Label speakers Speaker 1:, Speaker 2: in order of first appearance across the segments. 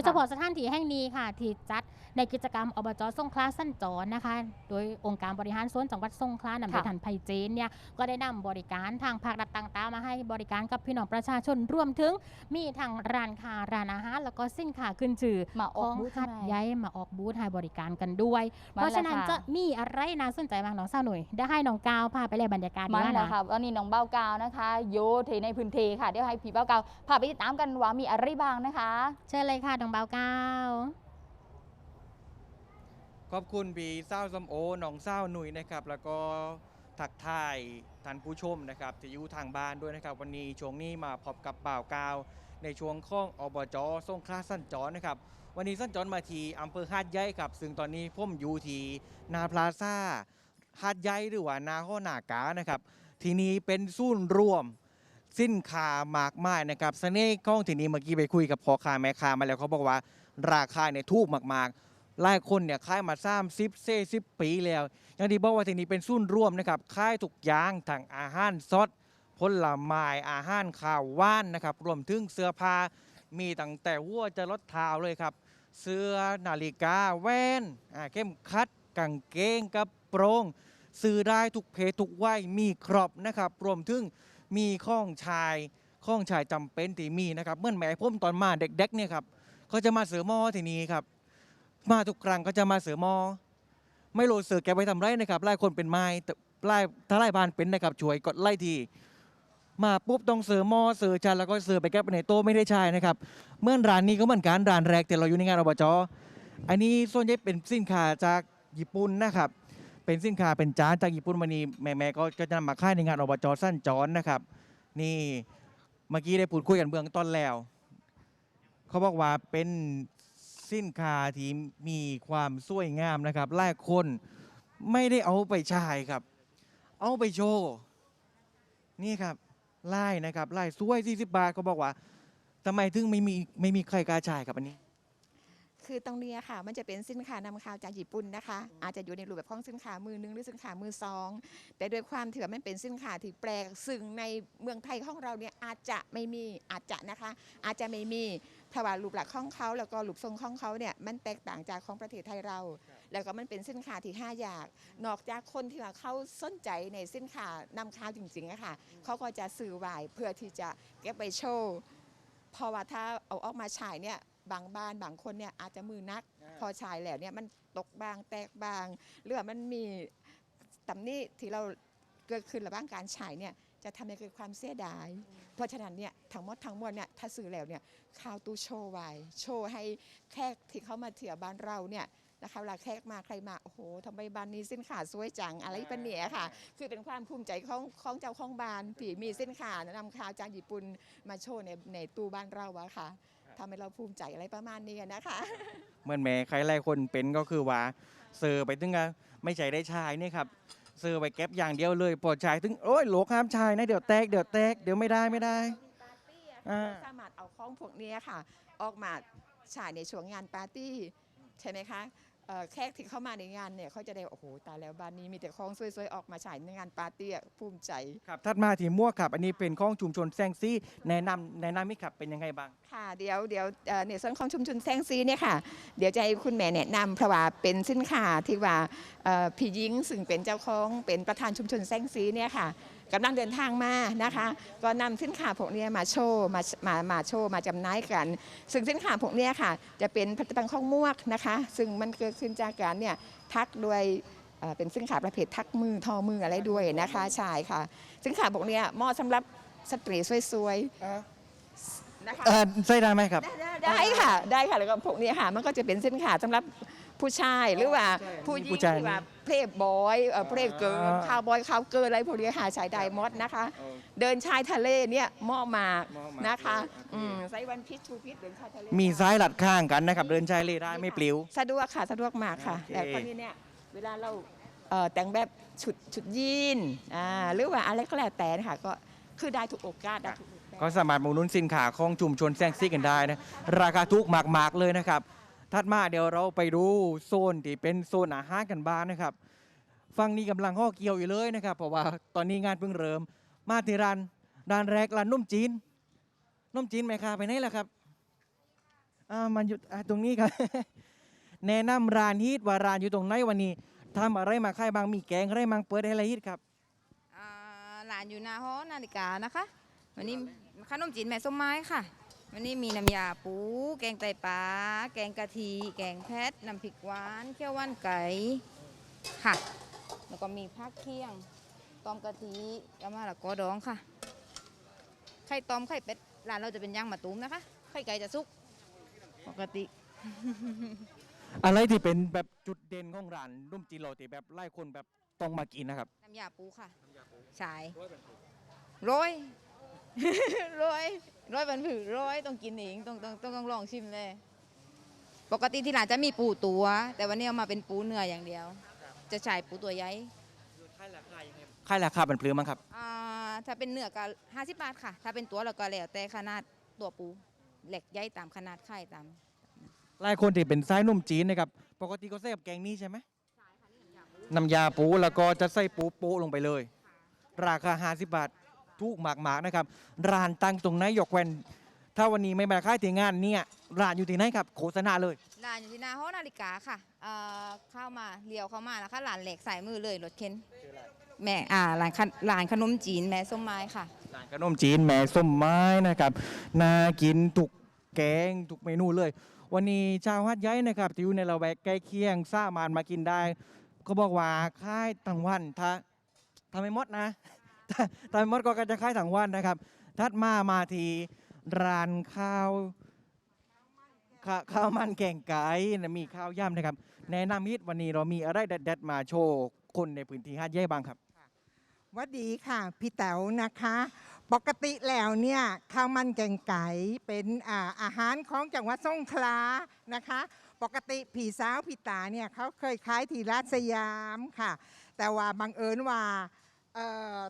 Speaker 1: ยเฉพาะสถานที่แห่งนี้ค่ะ ที่จัดในกิจกรรมอบจสงขลาสั้นจรนะคะ โดยองค์การบริหารส่วนจังหวัดสงขลานำโดย
Speaker 2: ค่ะ
Speaker 1: ท่านไพเจนเนี่ยก็ได้นำบริการทางภาครัฐต่างๆ มาให้บริการกับพี่น้องประชาชนรวมถึง มีทางร้านค้าร้านอาหารแล้วก็สินค้าขึ้นชื่อ
Speaker 2: มาอ
Speaker 1: ข
Speaker 2: อก
Speaker 1: อง
Speaker 2: บูธ
Speaker 1: หัด
Speaker 2: ใช่ไหม
Speaker 1: ใหญ่มาออกบูธให้บริการกันด้วย เพราะฉะนั้น
Speaker 2: มาแล้วค่ะ
Speaker 1: จะมีอะไรน่าสนใจบ้างน้องสาวหนุ่ยได้ให้น้องก้าวพาไปเลยบรรยากาศดี
Speaker 2: มัน
Speaker 1: ว่า
Speaker 2: แหละ
Speaker 1: นะ
Speaker 2: ค่ะวันนี้น้องเบ้ากาวนะคะโยเทในพื้นที่ค่ะเดี๋ยวให้พี่เบ้ากาวพาไปติดตามกันว่ามีอะไรบ้างนะคะ
Speaker 1: เชิญเลยค่ะน้องเบาก้าว
Speaker 3: ขอบคุณพี่เศร้าสมโอหนองเศร้าหนุ่ยนะครับ แล้วก็ทักทายท่านผู้ชมนะครับที่อยู่ทางบ้านด้วยนะครับ วันนี้ช่วงนี้มาพบกับบ่าวกาว ในช่วงข้องอบจส่งคลาสั้นจรนะครับ วันนี้สั้นจรมาที่อำเภอหาดใหญ่ครับ ซึ่งตอนนี้ผมอยู่ที่นาพลาซ่าหาดใหญ่หรือว่านาข้อหนากานะครับ ที่นี้เป็นศูนย์รวม สินค้ามากมายนะครับเสน่ห์ของที่นี้เมื่อกี้ไปคุยกับพ่อค้าแม่ค้ามาแล้วเขาบอกว่าราคาเนี่ยถูกมากๆหลายคนเนี่ยขายมาสามสิบเซสิบปีแล้ว อย่างที่บอกว่าที่นี้เป็นศูนย์รวมนะครับขายทุกอย่างทั้งอาหารสดผลไม้อาหารข้าวว่านนะครับรวมถึงเสื้อผ้ามีตั้งแต่หัวจะลดเท้าเลยครับ เสื้อนาฬิกาแว่นเข้มขัดกางเกงกระโปรงซื้อได้ทุกเพศทุกวัยมีครอบนะครับ รวมถึง มีข้องชายข้องชายจำเป็นที่มีนะครับเมื่อแม่ผมตอนมาเด็กๆเนี่ยครับก็จะมาเสือหมอที่นี่ครับ มาทุกครั้งก็จะมาเสือหมอ ไม่รู้เสือแกไปทำไรนะครับไล่คนเป็นไม้แต่ไล่ถ้าไล่บานเป็นนะครับช่วยกดไล่ทีมาปุ๊บต้องเสือหมอเสือจันแล้วก็เสือไปแก้ไปในโต๊ะไม่ได้ใช่นะครับเมื่อร้านนี้ก็เหมือนกันร้านแรกแต่เราอยู่ในงานอบจอันนี้ส่วนใหญ่เป็นสินค้าจากญี่ปุ่นนะครับ เป็นสินค้าเป็นจานจากญี่ปุ่นวันนี้แม่ๆก็ก็จะนำมาขายในงานอบจสั้นจอนนะครับ นี่เมื่อกี้ได้พูดคุยกันเบื้องต้นแล้ว เขาบอกว่าเป็นสินค้าที่มีความสวยงามนะครับหลายคนไม่ได้เอาไปใช้ครับ เอาไปโชว์นี่ครับไล่นะครับไล่สวย40บาทเขาบอกว่าทำไมถึงไม่มีไม่มีใครกล้าจ่ายครับอันนี้
Speaker 4: คือตรงเนี้ค่ะ มันจะเป็นสินค้านำเข้าจากญี่ปุ่นนะคะ อาจจะอยู่ในรูปแบบของสินค้ามือหนึงหรือสินค้ามือสอง แต่โดยความที่ว่ามันเป็นสินค้าที่แปลก ซึ่งในเมืองไทยของเราเนี่ยอาจจะไม่มี อาจจะนะคะ อาจจะไม่มีเพราะว่ารูปลักษณ์ของเขาแล้วก็รูปทรงของเขาเนี่ยมันแตกต่างจากของประเทศไทยเรา แล้วก็มันเป็นสินค้าที่ห้าอยางนอกจากคนที่ว่าเขาสนใจในสินค้านำเข้าจริงๆอะค่ะ เขาก็จะซื้อไวเพื่อที่จะเก็บไปโชว์ เพราะว่าถ้าเอาออกมาฉายเนี่ย บางบ้านบางคนเนี่ยอาจจะมือนัก พอฉายแล้วเนี่ยมันตกบางแตกบางหรือว่ามันมีตำหนี้ที่เราเกิดขึ้นระหว่างการฉายเนี่ยจะทำให้เกิดความเสียดาย เพราะฉะนั้นเนี่ยทั้งหมดทั้งมวลเนี่ยถ้าซื้อแล้วเนี่ยข่าวตู้โชว์ไว้โชว์ให้แขกที่เขามาเที่ยวบ้านเราเนี่ยนะคะเวลาแขกมาใครมา โอ้โหทำไมบ้านนี้สินค้าสวยจัง อะไรปะเนี่ยค่ะ คือเป็นความภูมิใจของของเจ้าของบ้านที่มีสินค้านำข่าวจากญี่ปุ่นมาโชว์ในในตู้บ้านเราอะค่ะ ทำให้เราภูมิใจอะไรประมาณนี้นะคะ
Speaker 3: เหมื่อนแม่ใครหลายคนเป็นก็คือว่าเสือไปถึงกับไม่ใช่ได้ชายนี่ครับเสือไปเก็บอย่างเดียวเลยพอชายถึงโอ้ยโหลห้ามชายนะเดี๋ยวแตกเดี๋ยวแตกเดี๋ยวไม่ได้ไม่ได้อ่า
Speaker 4: สามารถเอาของพวกนี้ค่ะ ออกมาฉายในช่วงงานปาร์ตี้ใช่ไหมคะเอ่อ แขกที่เข้ามาในงานเนี่ยเขาจะได้โอ้โหตายแล้วบ้านนี้มีแต่ของสวยๆออกมาฉายในงานปาร์ตี้อะภูมิใจ
Speaker 3: ครับถัดมาที่มั่วครับอันนี้เป็นของชุมชนแซงซี่แนะนำแนะนำมิครับเป็นยังไงบ้าง
Speaker 4: ค่ะเดี๋ยวเดี๋ยวเอ่อในส่วนของชุมชนแซงซีเนี่ยค่ะเดี๋ยวจะให้คุณแม่แนะนำเพราะว่าเป็นสินค้าที่ว่าเอ่อพี่ยิงซึ่งเป็นเจ้าของเป็นประธานชุมชนแซงซีเนี่ยค่ะ กำลังเดินทางมานะคะ ก็นำสินค้าพวกเนี้ยมาโชว์มามามาโชว์มาจำหน่ายกัน ซึ่งสินค้าพวกเนี้ยค่ะ จะเป็นผลิตภัณฑ์ของมวกนะคะ ซึ่งมันเกิดขึ้นจากการเนี่ยทักด้วยเอ่อเป็นสินค้าประเภททักมือทอมืออะไรด้วยนะคะใช่ค่ะสินค้าพวกเนี้ยเหมาะสำหรับสตรีสวยๆนะคะ
Speaker 3: เออใส่ได้ไหมครับ
Speaker 4: ได้ได้ได้ค่ะได้ค่ะแล้วก็พวกนี้ค่ะมันก็จะเป็นเส้นขาสำหรับผู้ชายหรือว่า
Speaker 3: ใช่
Speaker 4: ผู้หญิ
Speaker 3: ผู้
Speaker 4: ง
Speaker 3: ชาย
Speaker 4: ที่ว่า เพลย์บอยเอ่อเพลย์เกิร์ล
Speaker 3: อ่า
Speaker 4: คาวบอยคาวเกิร์ลอะไรพวกนี้ค่ะชายไดมอดนะคะเดินชายทะเลเนี่ยเหมาะมาก
Speaker 3: เหมาะมาก
Speaker 4: นะคะ
Speaker 3: เลยโอเค
Speaker 4: อืมไซวันพิชทูพิชเดินชายทะเล
Speaker 3: มีซ้ายหลัดข้างกันนะครับ เดินชายเลได้ไม่ปลิว
Speaker 4: สะดวกค่ะสะดวกมากค่ะ
Speaker 3: โอเค
Speaker 4: แล้วก็นี่เนี่ยเวลาเราเอ่อแต่งแบบชุดชุดยีนอ่าหรือว่าอะไรก็แล้วแต่นะคะก็คือได้ทุกโอกาสได้ทุกโอกาส
Speaker 3: ก็สามารถมาอุดหนุนสินค้าของชุมชนแซงซี่กันได้นะ ราคาถูกมากๆเลยนะครับ ถัดมาเดี๋ยวเราไปดูโซนที่เป็นโซนอาหารกันบ้างนะครับฝั่งนี้กำลังห่อเกี่ยวอยู่เลยนะครับ เพราะว่าตอนนี้งานเพิ่งเริ่ม มาที่ร้านร้านแรกร้านนุ่มจีนนุ่มจีนไหมครับไปไหนล่ะครับอ่ามันอยู่ตรงนี้ครับแนะนำร้านฮีทว่าร้านอยู่ตรงไหนวันนี้ทำอะไรมาขายบางมีแกงอะไรบางเปิดอะไรฮีทครับ
Speaker 5: อ่าหลานอยู่หนาหอนาฬิกานะคะ วันนี้ขนมจีนแม่ส้มไม้ค่ะ วันนี้มีน้ำยาปู แกงไตปลา แกงกะทิ แกงแพทน้ำพริกหวาน เขียวหวานไก่ค่ะ แล้วก็มีผักเคี่ยง ต้มกะทิแล้วมาละกอดองค่ะ ไข่ต้มไข่เป็ด ร้านเราจะเป็นย่างมะตูมนะคะ ไข่ไก่จะสุก ปกติ
Speaker 3: อะไรที่เป็นแบบจุดเด่นของร้านรุ่มจีนโรตีแบบไล่คนแบบต้องมากินนะครับ
Speaker 5: น้ำยาปูค่ะ ใช่โร้อยโร้อยโร้อยเป็นผือโร้อยต้องกินเองต้องต้องต้องต้องลองชิมเลย ปกติที่ร้านจะมีปูตัว แต่วันนี้เอามาเป็นปูเนื้ออย่างเดียว จะใช้ปูตัวใหญ่
Speaker 3: ค่ายราคายังไงค่ายราคาเป็นเปลือมั้งครับ
Speaker 5: อ่าถ้าเป็นเนื้อก็ห้าสิบบาทค่ะ ถ้าเป็นตัวเราก็แล้วแต่ขนาดตัวปูเหล็กใหญ่ตามขนาดไข่ตาม
Speaker 3: หลายคนที่เป็นสายนุ่มจีนนะครับปกติก็ใส่กับแกงนี้ใช่ไหมน้ำยาปูแล้วก็จะใส่ปูโปะลงไปเลย ราคา50บาท ถูกมากๆนะครับร้านตั้งตรงไหนหยกแวนถ้าวันนี้ไม่มาค่ายที่งานเนี่ยร้านอยู่ที่ไหนครับโฆษณาเลย
Speaker 5: ร้านอยู่ที่หน้าหอนาฬิกาค่ะเอ่อเข้ามาเลี้ยวเข้ามานะคะร้านเหล็กสายมือเลยรถเข็นแม่อ่าร้านขนร้านขนมจีนแม่ส้มไม้ค่ะ
Speaker 3: ร้านขนมจีนแม่ส้มไม้นะครับน่ากินทุกแกงทุกเมนูเลย วันนี้ชาวฮัดย้ายนะครับที่อยู่ในละแวกใกล้เคียงสามารถมากินได้ ก็บอกว่าค่ายทั้งวันถ้าทำไม่หมดนะ ถ้าทำไม่หมดก็จะค่ายทั้งวันนะครับ ทัดมามาทีร้านข้าวข้าข้าวมันแกงไก่นะมีข้าวย่ำนะครับ แนะนำฮิตวันนี้เรามีอะไรเด็ดๆมาโชว์คนในพื้นที่ฮัดย้ายบ้างครับ
Speaker 6: วัสดีค่ะ พี่แต๋วนะคะ ปกติแล้วเนี่ยข้าวมันแกงไก่เป็นอาอาหารของจังหวัดสงขลานะคะ ปกติผีสาวผีตาเนี่ยเขาเคยขายที่ราชสยามค่ะ แต่ว่าบังเอิญว่า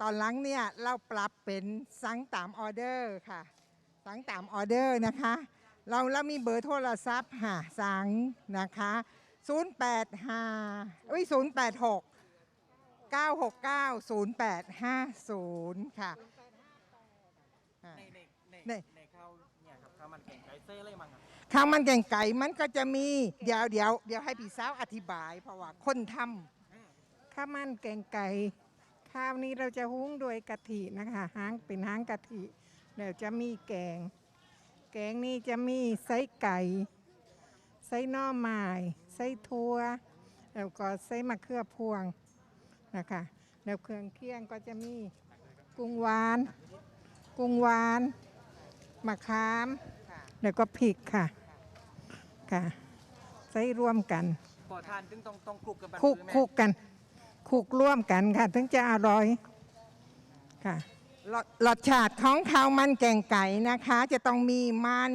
Speaker 6: ตอนหลังเนี่ยเราปรับเป็นสั่งตามออเดอร์ค่ะสั่งตามออเดอร์นะคะ เราเรามีเบอร์โทรศัพท์ค่ะสั่งนะคะ085เอ้ย086 969-0850 ค่ะอ่า
Speaker 3: ในในใน
Speaker 6: ใน
Speaker 3: ในข้าวเนี่ยครับข้าวมันแกงไก่เซ่อะไรบ้างครับ
Speaker 6: ข้าวมันแกงไก่มันก็จะมีเดี๋ยวเดี๋ยวเดี๋ยวให้พี่สาวอธิบาย เพราะว่าคนท
Speaker 7: ข้าวมันแกงไก่ ข้าวนี้เราจะหุงด้วยกะทินะคะหางเป็นหางกะทิเดี๋ยวจะมีแกง แกงนี้จะมีไส้ไก่ไส้หน่อไม้ไส้ทั่วแล้วก็ไส้มะเขือพวงนะคะแล้วเครื่องเคียงก็จะมีกุ้งหวาน กุ้งหวานมะขามแล้วก็พริกค่ะค่ะใส่รวมกัน
Speaker 3: ก่อทานถึงต้องต้องคลุกกันแบบ
Speaker 7: คลุก
Speaker 3: นี้ไหม
Speaker 7: คลุกกัน คลุกร่วมกันค่ะ ถึงจะอร่อยค่ะ
Speaker 6: รสชาติของข้าวมันแกงไก่นะคะ จะต้องมีมัน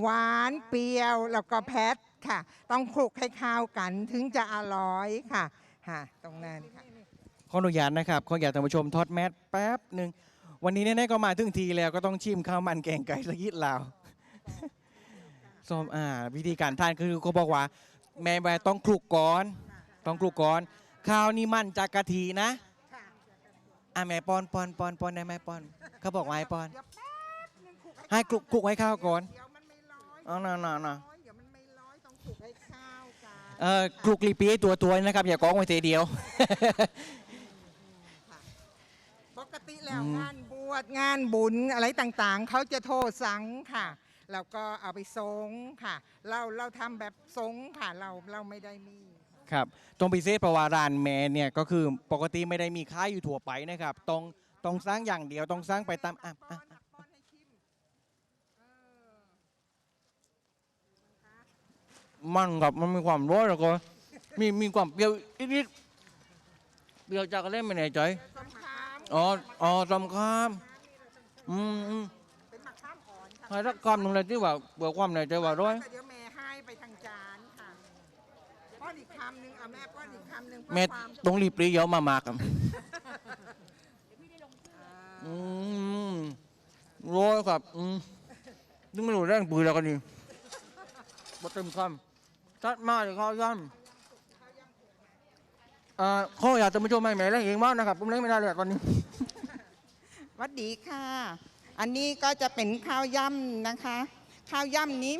Speaker 6: หวานเปรี้ยว แล้วก็แพทค่ะ ต้องคลุกให้ข้าวกันถึงจะอร่อยค่ะค่ะตรงนั้นค่ะ
Speaker 3: ขออนุญาตนะครับขออยากท่านผู้ชมทอดแมสแป๊บหนึ่งวันนี้แน่ๆก็มาถึงทีแล้วก็ต้องชิมข้าวมันแกงไก่สักยิดลาวส้มอ่าวิธีการทานคือเขาบอกว่า แม่แม่ต้องคลุกก่อน ต้องคลุกก่อน ข้าวนี่มันจากกะทินะอ่าแม่ปอนปอนปอนปอนได้ไหมปอนเขาบอกว่าให้ปอนให้คลุกคลุกให้ข้าวก่อน
Speaker 6: เดี๋ยวมันไม่ร้อย
Speaker 3: อ๋อน่ะน่ะน่ะ
Speaker 6: เดี๋ยวมันไม่ร้อยต้องคลุกให้เข้าวกัน
Speaker 3: เอ่อคลุกลีปีให้ตัวตัวๆนะครับ อย่ากองไว้ทีเดียว
Speaker 6: ปกติแล้ว
Speaker 3: อืม
Speaker 6: งานบวชงานบุญอะไรต่างๆ เขาจะโทษสังค่ะ แล้วก็เอาไปสงค่ะ เราเราทำแบบสงค่ะ เราเราไม่ได้มี
Speaker 3: ครับตรงพิเศษเพราะว่าร้านแม่เนี่ยก็คือปกติไม่ได้มีค่ายอยู่ทั่วไปนะครับต้องต้องสร้างอย่างเดียวต้องสร้างไปตามอะอะมันครับมันมีความร้อนแล้วก็มีมีความเปรี้ยวนิดๆเปรี้ยวจากอะไรไม่แน่ใจ
Speaker 6: สำคัญ
Speaker 3: อ๋ออ๋อสำคัญอืมอืม
Speaker 6: เป็นมะขามอ่อนค่ะ
Speaker 3: ให้สักคำหนึ่งเลยที่ว่าเบื่อความแน่ใจว่าร้อย
Speaker 6: แม่ป้อนอีกคำหนึ่งเพื่อ
Speaker 3: แม่
Speaker 6: ความ
Speaker 3: ต้องรีบปรีเยอะมามากครับอืมร้อยครับอืมนึกไม่รู้แรงปืนแล้วกันนี่บ่เต็มคำชัดมากเลยข้าวย่ำอ่าข้ออยากจะมาชมให้แม่เล่นเองมากนะครับผมเล่นไม่ได้เลยตอนนี้
Speaker 6: หวัดดีค่ะ อันนี้ก็จะเป็นข้าวย่ำนะคะ ข้าวย่ำนี้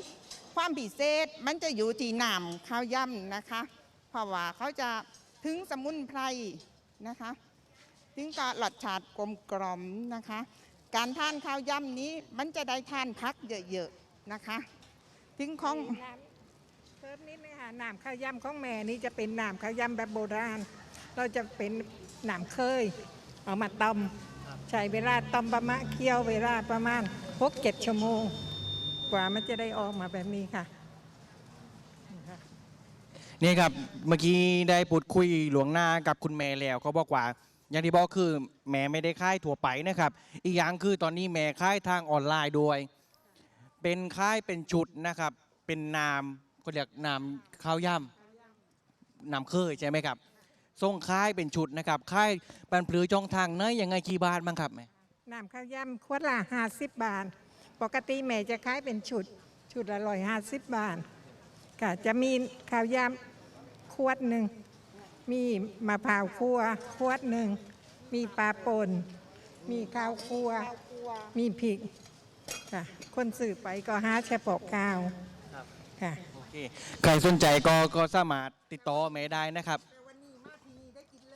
Speaker 6: พความพิเศษมันจะอยู่ที่น้ำข้าวย่ำนะคะเพ ราะว่าเขาจะถึงสมุนไพรนะคะ ถึงก็รสชาติกลมกล่อมนะคะ การทานข้าวย่ำนี้มันจะได้ทานพักเยอะๆนะคะ ถึงของ
Speaker 7: เพิ่มนิดนึงค่ะน้ำข้าวย่ำของแม่นี่จะเป็นน้ำข้าวย่ำแบบโบราณ เราจะเป็นน้ำเคยเอามาตำใช้เวลาตำประมาณเคี่ยวเวลาประมาณหกเจ็ดชั่วโมง กว่ามันจะได้ออกมาแบบนี้ค่ะ
Speaker 3: นี่ครับเมื่อกี้ได้พูดคุยหลวงหน้ากับคุณแม่แล้วเขาบอกว่า อย่างที่บอกคือแม่ไม่ได้ค่ายถั่วไปนะครับ อีกอย่างคือตอนนี้แม่ค่ายทางออนไลน์ด้วย เป็นค่ายเป็นชุดนะครับ เป็นนามเขาเรียกนามข้าวย่ำนามเคยใช่ไหมครับส่งค่ายเป็นชุดนะครับค่ายปันปลือจองทางเนยยังไงกี่บาทบ้างครับแม่
Speaker 7: น้ำข้าวย่ำขวดละห้าสิบบาท ปกติแม่จะขายเป็นชุด ชุดละร้อยห้าสิบบาท ค่ะจะมีข้าวยำขวดหนึ่ง มีมะพร้าวคั่วขวดหนึ่ง มีปลาป่น มีข้าวคั่ว มีพริกค่ะ คนสื่อไปก็หาเฉพาะข้าวค่ะ
Speaker 3: โอเค ใครสนใจก็ก็สามารถติดต่อแม่ได้นะครับ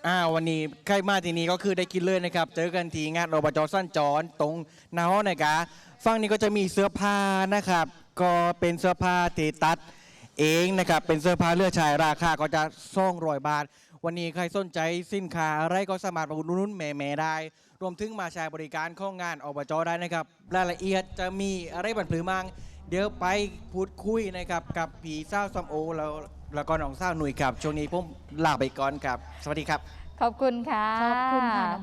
Speaker 3: อ่าวันนี้ใครมาที่นี่ก็คือได้กินเลยนะครับ เจอกันที่งานอบจสั้นจรตรงหนาห้องนะครับฝั่งนี้ก็จะมีเสื้อผ้านะครับ ก็เป็นเสื้อผ้าที่ตัด เองนะครับเป็นเสื้อผ้าเลือดชายราคาก็จะซ่องรอยบาท วันนี้ใครสนใจสินค้าอะไรก็สามารถมาอุดหนุนแม่ๆได้ รวมถึงมาใช้บริการเข้างานอบจได้นะครับรายละเอียดจะมีอะไรบันพลือมังเดี๋ยวไปพูดคุยนะครับกับผีเศร้าซัมโอแล้วแล้วก็น้องเศร้าหนุ่ยครับช่วงนี้ผมลาไปก่อนครับ สวัสดีครับ
Speaker 2: ขอบคุณค่ะ
Speaker 1: ขอบคุณค่ะน้อง